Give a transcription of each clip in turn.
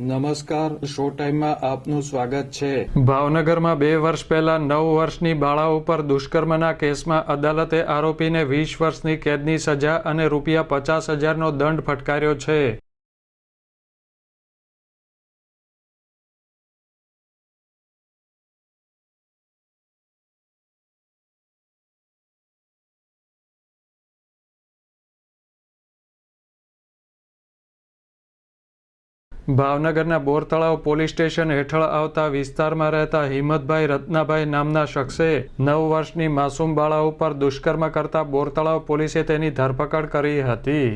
નમસ્કાર શો ટાઈમમાં આપનું સ્વાગત છે. ભાવનગરમાં બે વર્ષ પહેલા નવ વર્ષની બાળા ઉપર દુષ્કર્મના કેસમાં અદાલતે આરોપીને વીસ વર્ષની કેદની સજા અને રૂપિયા પચાસ હજારનો દંડ ફટકાર્યો છે. ભાવનગરના બોરતળાવ પોલીસ સ્ટેશન હેઠળ આવતા વિસ્તારમાં રહેતા હિંમતભાઈ રત્નાભાઈ નામના શખ્સે નવ વર્ષની માસૂમ બાળા ઉપર દુષ્કર્મ કરતા બોરતળાવ પોલીસે તેની ધરપકડ કરી હતી.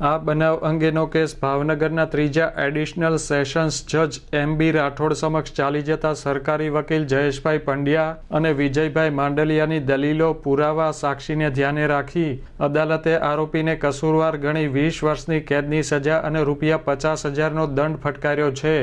આ બનાવ અંગેનો કેસ ભાવનગરના ત્રીજા એડિશનલ સેશન્સ જજ એમ બી રાઠોડ સમક્ષ ચાલી જતા સરકારી વકીલ જયેશભાઈ પંડ્યા અને વિજયભાઈ માંડલિયાની દલીલો પુરાવા સાક્ષીને ધ્યાને રાખી અદાલતે આરોપીને કસૂરવાર ગણી વીસ વર્ષની કેદની સજા અને રૂપિયા પચાસ હજારનો દંડ ફટકાર્યો છે.